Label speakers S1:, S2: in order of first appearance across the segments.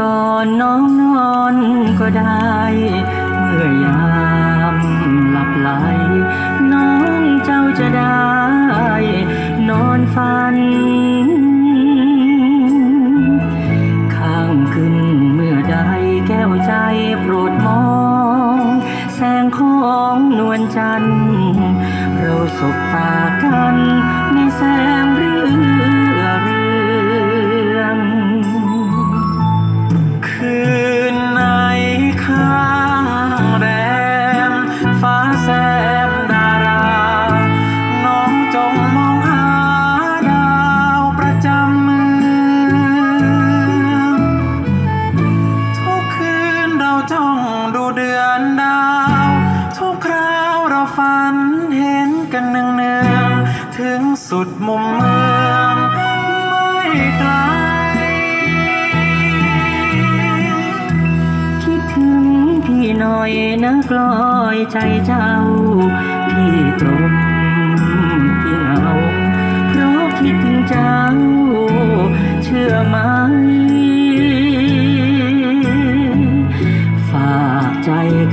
S1: ก่อนน้องนอนก็ได้ เมื่อยามหลับไหล น้องเจ้าจะได้ นอนฝัน ข้างขึ้นเมื่อใดแก้วใจโปรดมอง แสงของนวลจันทร์เราสบตากันในแสง เดื
S2: อนดาว ทุกคราวเราฝันเห็นกันเนืองเนืองๆถึงสุดมุมเมืองไม่ไกล
S1: คิดถึงพี่หน่อยนะกลอยใจเจ้าพี่ตรง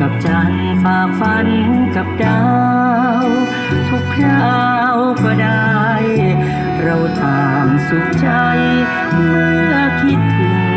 S1: กับจันฝ่าฟันกับดาว ทุกคราวก็ได้ เราต่างสุขใจ เมื่อคิดถึง